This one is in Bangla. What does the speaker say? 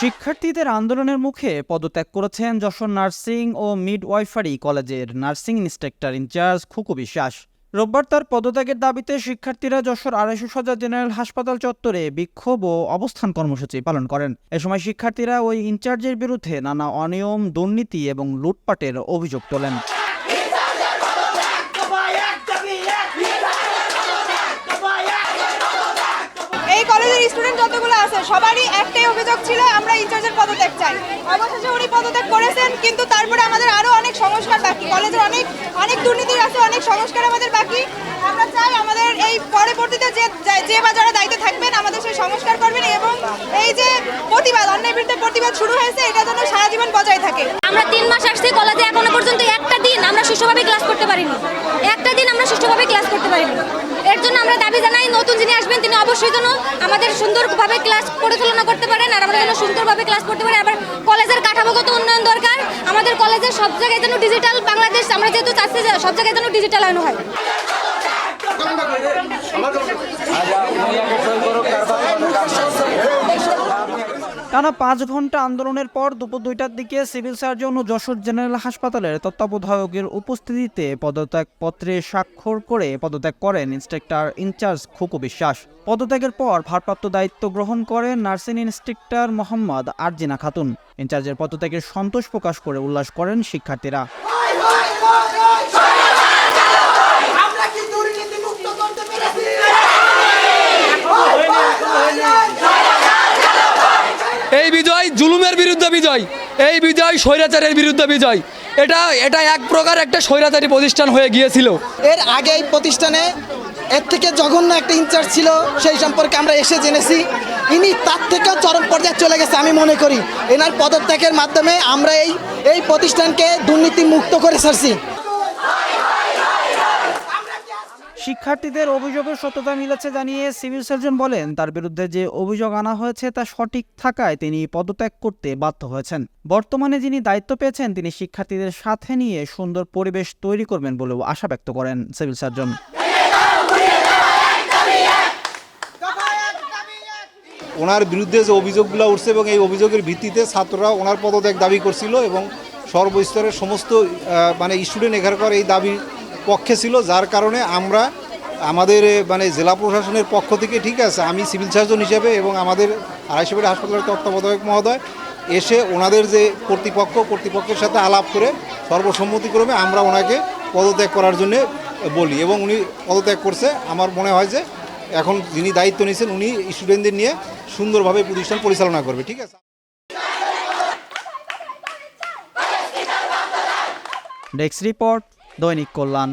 শিক্ষার্থীদের আন্দোলনের মুখে পদত্যাগ করেছেন যশোর নার্সিং ও মিডওয়াইফারি কলেজের nursing instructor incharge Khuku Biswas. রোববার তার পদত্যাগের দাবিতে শিক্ষার্থীরা যশোর আড়াইশো সজা জেনারেল হাসপাতাল চত্বরে বিক্ষোভ ও অবস্থান কর্মসূচি পালন করেন। এ সময় শিক্ষার্থীরা ওই ইনচার্জের বিরুদ্ধে নানা অনিয়ম, দুর্নীতি এবং লুটপাটের অভিযোগ তোলেন এই কলেজের স্টুডেন্ট যতগুলো আছে, সবারই একটাই অভিযোগ ছিল, আমরা ইনচার্জের পদত্যাগ চাই। অবশেষে উনি পদত্যাগ করেছেন, কিন্তু তারপরে আমাদের আরও অনেক সংস্কার বাকি। কলেজের অনেক অনেক দুর্নীতি আছে, অনেক সংস্কার আমাদের বাকি। আমরা চাই আমাদের এই পরবর্তীতে যে, যে- যে বা যারা দায়িত্বে থাকবেন, আমাদের সেই সংস্কার করবেন এবং এই যে প্রতিবাদ অন্যায় বিরুদ্ধে প্রতিবাদ শুরু হয়েছে, এটা যেন সারা জীবন বজায় থাকে। আমরা তিন মাস আসছি, কলেজে এখনও পর্যন্ত একটা দিন আমরা সুষ্ঠুভাবে ক্লাস করতে পারিনি একটা দিন আমরা সুষ্ঠুভাবে ক্লাস করতে পারিনি এর জন্য আমরা দাবি জানাই নতুন যিনি আসবেন জন্য আমাদের সুন্দরভাবে ক্লাস পরিচালনা করতে পারেন আর আমরা যেন সুন্দরভাবে ক্লাস করতে পারি। আবার কলেজের কাঠামোগত উন্নয়ন দরকার। আমাদের কলেজের সব জায়গায় যেন ডিজিটাল বাংলাদেশ, আমরা যেহেতু চাচ্ছি সব জায়গায় যেন ডিজিটালায়ন হয়। টানা পাঁচ ঘণ্টা আন্দোলনের পর দুপুর দুইটার দিকে সিভিল সার্জন ও যশোর জেনারেল হাসপাতালের তত্ত্বাবধায়কের উপস্থিতিতে পদত্যাগ পত্রে স্বাক্ষর করে পদত্যাগ করেন ইন্সট্রাক্টর ইনচার্জ খুকু বিশ্বাস। পদত্যাগের পর ভারপ্রাপ্ত দায়িত্ব গ্রহণ করেন নার্সিং ইন্সট্রাক্টর মোহাম্মদ আরজিনা খাতুন। ইনচার্জের পদত্যাগের সন্তোষ প্রকাশ করে উল্লাস করেন শিক্ষার্থীরা আমরা কি দুর্নীতি মুক্ত করতে পেরেছি এই বিজয় জুলুমের বিরুদ্ধে বিজয়। এই বিজয় স্বৈরাচারের বিরুদ্ধে বিজয়। এটা এটা এক প্রকার একটা স্বৈরাচারী প্রতিষ্ঠান হয়ে গিয়েছিল। এর আগে এই প্রতিষ্ঠানে এর থেকে জঘন্য একটা ইনচার্জ ছিল, সেই সম্পর্কে আমরা এসে জেনেছি। ইনি তার থেকেও চরম পর্যায়ে চলে গেছে আমি মনে করি। এনার পদত্যাগের মাধ্যমে আমরা এই এই প্রতিষ্ঠানকে দুর্নীতি মুক্ত করে ছাড়ছি। শিক্ষার্থীদের অভিযোগের সত্যতা মিলেছে জানিয়ে সিভিল সার্জন বলেন, তার বিরুদ্ধে যে অভিযোগ আনা হয়েছে তা সঠিক থাকায় তিনি পদত্যাগ করতে বাধ্য হয়েছেন। বর্তমানে যিনি দায়িত্ব পেয়েছেন, তিনি শিক্ষার্থীদের সাথে নিয়ে সুন্দর পরিবেশ তৈরি করবেন বলেও আশা ব্যক্ত করেন সিভিল সার্জন। ওনার বিরুদ্ধে যে অভিযোগগুলো উঠছে এবং এই অভিযোগের ভিত্তিতে ছাত্ররা ওনার পদত্যাগ দাবি করছিল এবং সর্বস্তরের সমস্ত মানে স্টুডেন্ট এখানকার এই দাবির পক্ষে ছিল, যার কারণে আমরা আমাদের মানে জেলা প্রশাসনের পক্ষ থেকে ঠিক আছে, আমি সিভিল সার্জন হিসেবে এবং আমাদের আড়াইশো বেড হাসপাতালের তত্ত্বাবধায়ক মহোদয় এসে ওনাদের যে কর্তৃপক্ষ, কর্তৃপক্ষের সাথে আলাপ করে সর্বসম্মতিক্রমে আমরা ওনাকে পদত্যাগ করার জন্য বলি এবং উনি পদত্যাগ করছে। আমার মনে হয় যে এখন যিনি দায়িত্ব নিয়েছেন, উনি স্টুডেন্টদের নিয়ে সুন্দরভাবে প্রতিষ্ঠান পরিচালনা করবে, ঠিক আছে? ডেস্ক রিপোর্ট দৈনিক কল্যাণ।